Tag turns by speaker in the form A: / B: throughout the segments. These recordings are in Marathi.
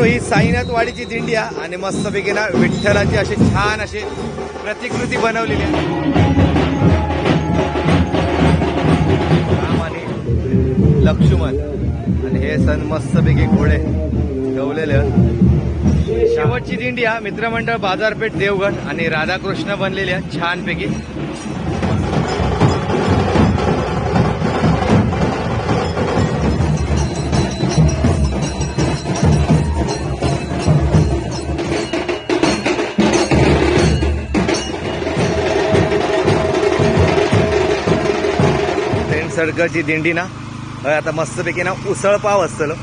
A: मित्रांनो ही साईनाथ वाडीची दिंडी आहे आणि मस्तपैकी ना विठ्ठलाची अशी छान अशी प्रतिकृती बनवलेली आहे. राम आणि लक्ष्मण आणि हे सण मस्तपैकी घोडे ठेवलेले आहेत. शेवटची दिंडी हा मित्रमंडळ बाजारपेठ देवगड आणि राधाकृष्ण बनलेली आहे छानपैकी. फ्रेंड दिंडी ना. आता मस्तपैकी ना उसळ पाव असतं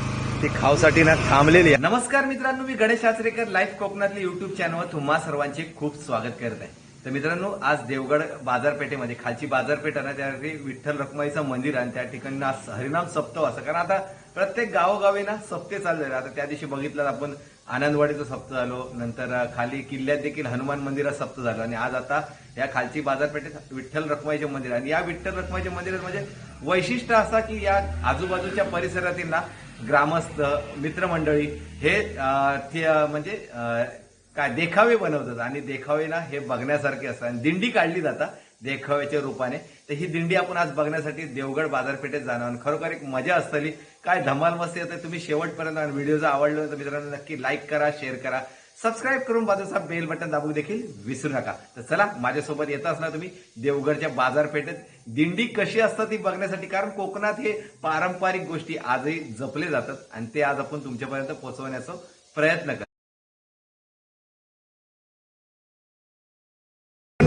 A: ती खावसाठी ना थांबलेली आहे. नमस्कार मित्रांनो मी गणेश आचरेकर लाईफ कोकणातल्या युट्यूब चॅनलवर तुम्हा सर्वांचे खूप स्वागत करत आहे. तर मित्रांनो आज देवगड बाजारपेठेमध्ये खालची बाजारपेठ आहे ना त्या ठिकाणी विठ्ठल रखुमाईचं मंदिर आणि त्या ठिकाणी ना हरिनाम सप्तव असं. कारण आता प्रत्येक गावोगावी ना सप्ते चाललेले आता त्या दिवशी बघितलं आपण आनंदवाडीचं सप्त झालो नंतर खाली किल्ल्यात देखील हनुमान मंदिरात सप्त झालं. आणि आज आता या खालची बाजारपेठेत विठ्ठल रखमाईचे मंदिर आणि या विठ्ठल रखमाईचे मंदिरात म्हणजे वैशिष्ट्य असा की या आजूबाजूच्या परिसरातील ना ग्रामस्थ मित्रमंडळी हे ते, म्हणजे काय देखावे बनवतात. आणि देखावे ना हे बघण्यासारखे असतात. आणि दिंडी काढली जातात देखाव्याच्या रूपाने. तर ही दिंडी आपण आज बघण्यासाठी देवगड बाजारपेठेत जाणार आणि खरोखर एक मजा असतली काय धमाल मस्ती येते तुम्ही शेवटपर्यंत आणि व्हिडिओ जर आवडलं तर मित्रांनो नक्की लाईक करा शेअर करा. सबस्क्राईब करून बाजूचा बेल बटन दाबू देखील विसरू नका. तर चला माझ्यासोबत येत असणार तुम्ही देवगडच्या बाजारपेठेत. दिंडी कशी असतात ती बघण्यासाठी कारण कोकणात हे पारंपरिक गोष्टी आजही जपले जातात आणि ते आज आपण तुमच्यापर्यंत पोहोचवण्याचा प्रयत्न करा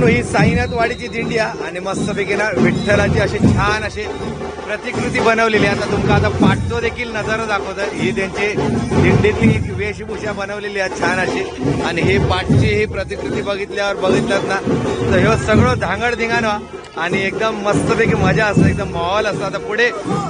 A: ही साईनाथ वाडीची दिंडी आहे आणि मस्तपैकी ना विठ्ठलाची अशी छान अशी प्रतिकृती बनवलेली आहे. आता तुमका आता पाठतो देखील नजारा दाखवतं ही त्यांची दिंडीतली एक वेशभूषा बनवलेली आहे छान अशी. आणि ही पाटची ही प्रतिकृती बघितल्यावर बघितल्यात ना तर हे सगळं धांगड धिंगाणं आणि एकदम मस्तपैकी मजा असते एकदम माहोल असतो आता पुढे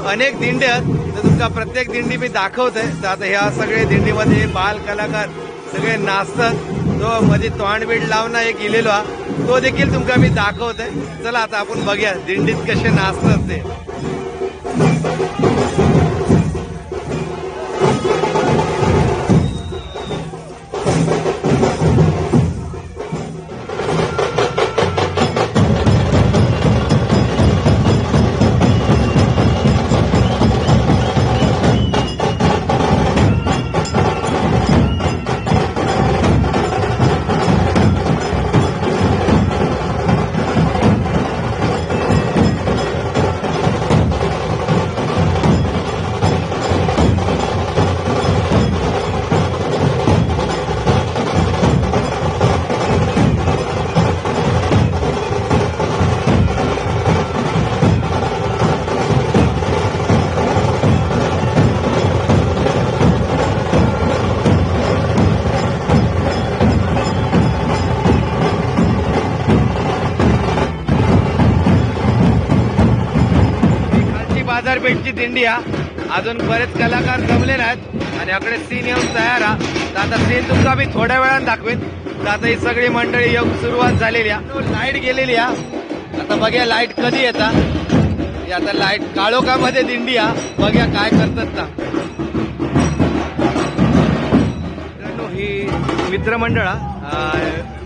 A: अनेक दिंडे आहेत. तर तुमका प्रत्येक दिंडी मी दाखवतोय. तर आता ह्या सगळे दिंडीमध्ये बाल कलाकार सगळे नाचतात. तो मध्ये तोंडबीड लावणं एक इलेलो हा. तो देखील तुमका मी दाखवतोय. चला आता आपण बघूया दिंडीत कसे नाचतात ते. खालची दिंडी हा अजून बरेच कलाकार जमले नाहीत आणि आकडे सीन येऊन तयार हा तर आता सीन तुमचा मी थोड्या वेळात दाखवेन. तर आता ही सगळी मंडळी येऊन सुरुवात झालेली आहे. लाइट गेलेली हा आता बघ्या लाइट कधी येता. आता लाइट काळोखामध्ये दिंडी हा बघ्या काय करतात ना ही मित्रमंडळ हा,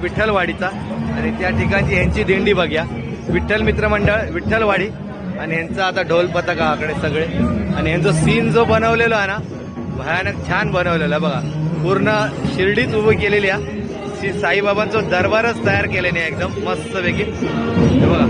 A: विठ्ठलवाडीचा. आणि त्या ठिकाणची यांची दिंडी बघ्या. विठ्ठल मित्रमंडळ विठ्ठलवाडी. आणि यांचं आता ढोल पथकाकडे सगळे. आणि यांचा सीन जो बनवलेला आहे ना भयानक छान बनवलेला आहे बघा. पूर्ण शिर्डीच उभी केलेली आहे. श्री साईबाबांचं दरबारच तयार केलेली आहे एकदम मस्तपैकी. बघा.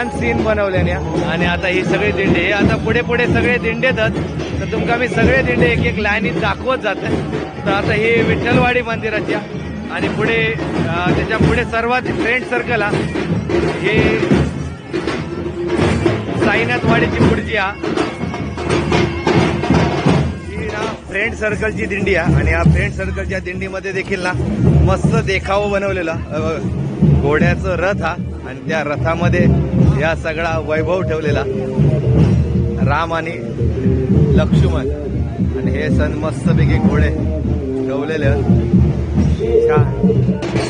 A: छान सीन बनवल्याने आणि आता ही सगळी दिंडे हे आता पुढे पुढे सगळे दिंडेतच तर तुमका मी सगळे दिंडे एक एक लाईनीत दाखवत जाते. तर आता हे विठ्ठलवाडी मंदिराच्या आणि पुढे त्याच्या पुढे सर्वात फ्रेंड सर्कल हा. हे साईनाथवाडीची पुढची हा. ही ना फ्रेंड सर्कलची दिंडी आहे आणि या फ्रेंड सर्कलच्या दिंडीमध्ये देखील ना मस्त देखावं बनवलेला. घोड्याचं रथ हा. आणि त्या रथामध्ये या सगळा वैभव ठेवलेला राम आणि लक्ष्मण आणि हे सण मस्तपैकी घोडे ठेवलेले. छान.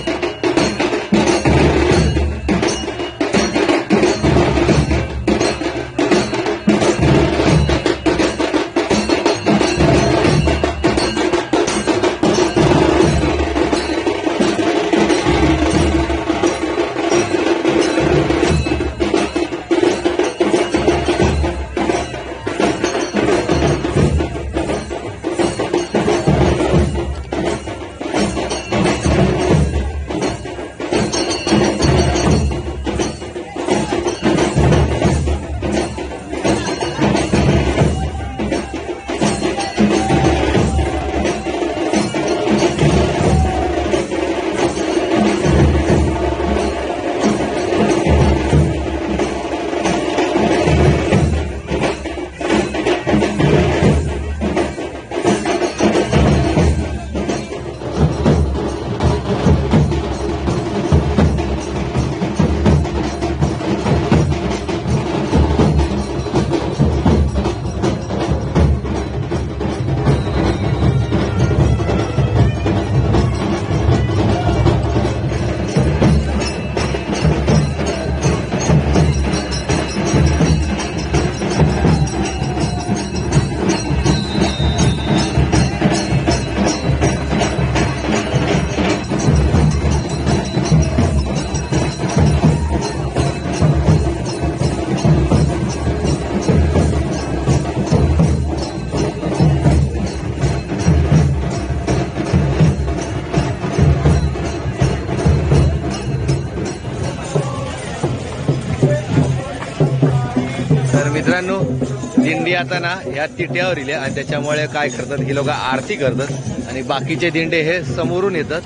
A: मित्रांनो दिंडी आता ना ह्या तिट्यावर इल्या आणि त्याच्यामुळे काय करतात ही लोक आरती करतात आणि बाकीचे दिंडे हे समोरून येतात.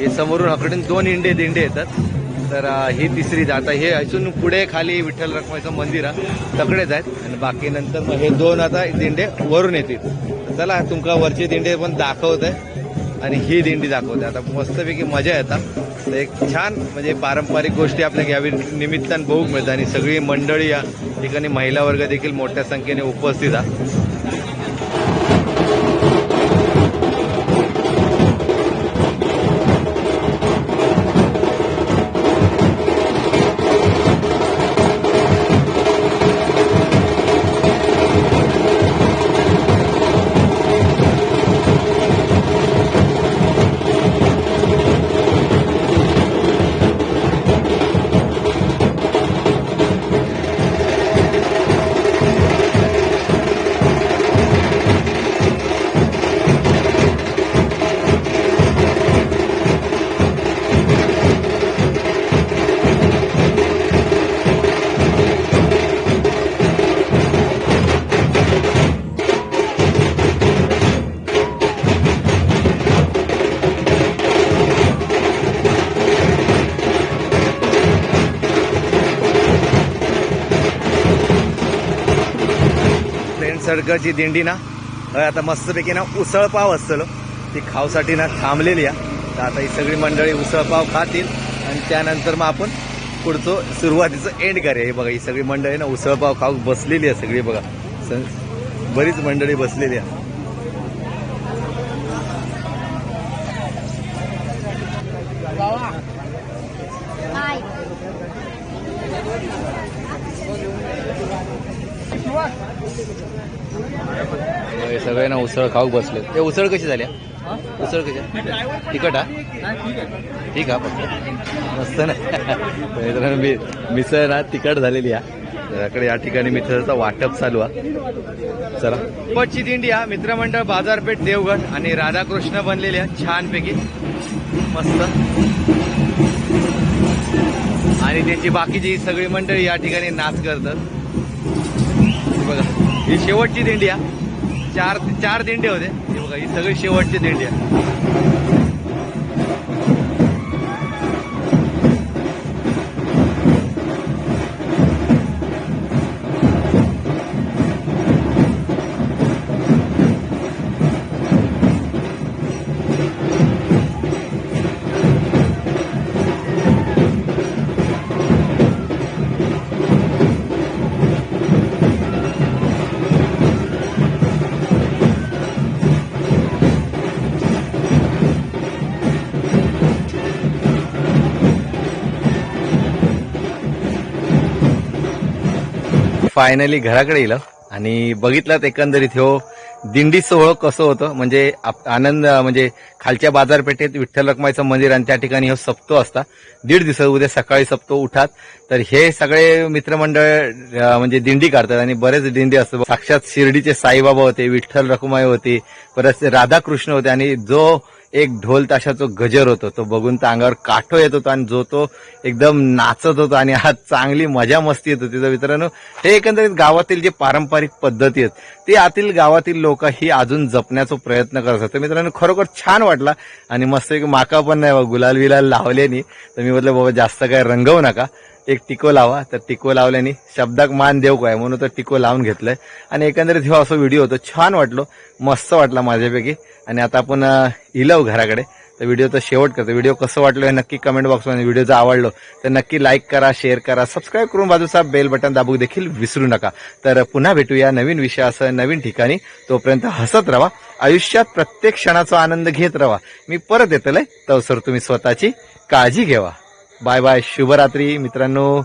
A: हे समोरून हकडून दोन इंडे दिंडे येतात. तर ही तिसरी आता हे अजून पुढे खाली विठ्ठल रखमाईचं मंदिर आहे तकडेच आहेत. आणि बाकी नंतर मग हे दोन आता दिंडे वरून येतील. चला तुमका वरचे दिंडे पण दाखवत आहे आणि ही दिंडी दाखवते आता मस्तपैकी मजा येतात तर एक छान म्हणजे पारंपरिक गोष्टी आपल्या यावी निमित्तानं बघू मिळतात आणि सगळी मंडळी या ठिकाणी महिला वर्ग देखील मोठ्या संख्येने उपस्थित आहे सर्कलची दिंडी ना. आता मस्तपैकी ना उसळ पाव असतं ती खावसाठी ना थांबलेली आहे. तर आता ही सगळी मंडळी उसळ पाव खातील. आणि त्यानंतर मग आपण पुढचं सुरुवातीचं एंड करूया. हे बघा ही सगळी मंडळी ना उसळ पाव खाऊ बसलेली आहे सगळी बघा. स- बरीच मंडळी बसलेली आहे. सगळे ना उसळ खाऊ बसले. ते उसळ कशी झाल्या उसळ कशी? तिखट हा? ठीक हा फक्त मस्त ना. मी मिसळ ना तिखट झालेली आहे. त्याकडे या ठिकाणी मिसळचं वाटप चालू आहे. चला. दिंडी हा मित्रमंडळ बाजारपेठ देवगड आणि राधाकृष्ण बनलेली आहे छानपैकी. मस्त. आणि त्यांची बाकीची सगळी मंडळी या ठिकाणी नाच करतात. बघा. ही शेवटची दिंडी आहे. चार चार दिंडे होते. हे बघा ही सगळी शेवटची दिंडी आहे. फायनली घराकडे येलं आणि बघितलं एकंदरीत हो दिंडी सोहळं कसं होतं? म्हणजे आप- आनंद म्हणजे खालच्या बाजारपेठेत विठ्ठल रखमाईचं मंदिर आणि त्या ठिकाणी हो सप्तो असता. दीड दिवस उद्या सकाळी सप्तो उठात. तर हे सगळे मित्रमंडळ म्हणजे दिंडी काढतात आणि बरेच दिंडी असतात. साक्षात शिर्डीचे साईबाबा होते विठ्ठल रखुमाई होते परत राधाकृष्ण होते आणि जो एक ढोल ताशाचा गजर होतो. तो बघून तर अंगावर काठो येत होता आणि जो तो एकदम नाचत होता आणि आज चांगली मजा मस्ती येत होती. तर मित्रांनो हे एकंदरीत गावातील जे पारंपरिक पद्धती आहेत ते आतील गावातील लोक ही अजून जपण्याचा प्रयत्न करत होते मित्रांनो खरोखर छान वाटला आणि मस्त एक माका पण नाही बाबा गुलाल बिलाल लावल्यानी. तर मी म्हटलं बाबा जास्त काय रंगवू नका. एक टिको लावा. तर टिको लावल्याने शब्दाक मान देऊ काय? म्हणून तर टिको लावून घेतलंय. आणि एकंदरीत हा असं व्हिडिओ होतो. छान वाटलो. मस्त वाटला माझ्यापैकी. आणि आता आपण इलव घराकडे. तर व्हिडिओचा शेवट करतो. व्हिडिओ कसं वाटलं हे नक्की कमेंट बॉक्समध्ये व्हिडिओ जर आवडलो तर नक्की लाईक करा शेअर करा सबस्क्राईब करून बाजूचा बेल बटन दाबू देखील विसरू नका. तर पुन्हा भेटूया नवीन विषयासह नवीन ठिकाणी. तोपर्यंत हसत राहा आयुष्यात प्रत्येक क्षणाचा आनंद घेत राहा मी परत येतलंय. तवसर तुम्ही स्वतःची काळजी घ्यावा बाय बाय. शुभरात्री मित्रांनो.